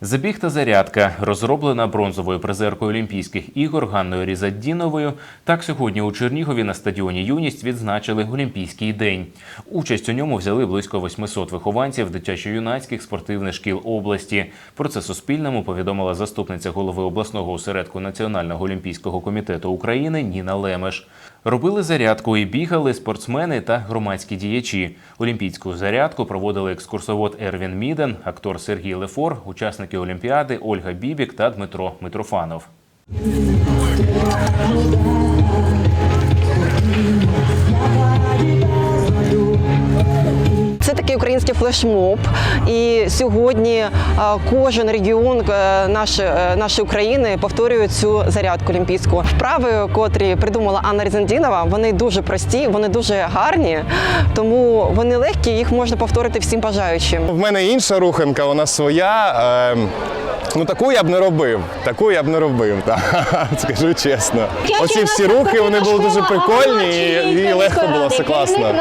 Забіг та зарядка, розроблена бронзовою призеркою Олімпійських ігор Ганною Різаддіновою. Так сьогодні у Чернігові на стадіоні Юність відзначили Олімпійський день. Участь у ньому взяли близько 800 вихованців дитячо-юнацьких спортивних шкіл області. Про це Суспільному повідомила заступниця голови обласного осередку Національного олімпійського комітету України Ніна Лемеш. Робили зарядку і бігали спортсмени та громадські діячі. Олімпійську зарядку проводили екскурсовод Ервін Міден, актор Сергій Лефор, учасники Олімпіади Ольга Бібік та Дмитро Митрофанов. Це український флешмоб. І сьогодні кожен регіон е, наш, е, нашої України повторює цю зарядку олімпійську. Вправи, котрі придумала Анна Різандінова, вони дуже прості, вони дуже гарні, тому вони легкі, їх можна повторити всім бажаючим. В мене інша руханка, вона своя. Е, ну таку я б не робив. Таку я б не робив, так, скажу чесно. Оці всі рухи вони були дуже прикольні і, і легко було все класно.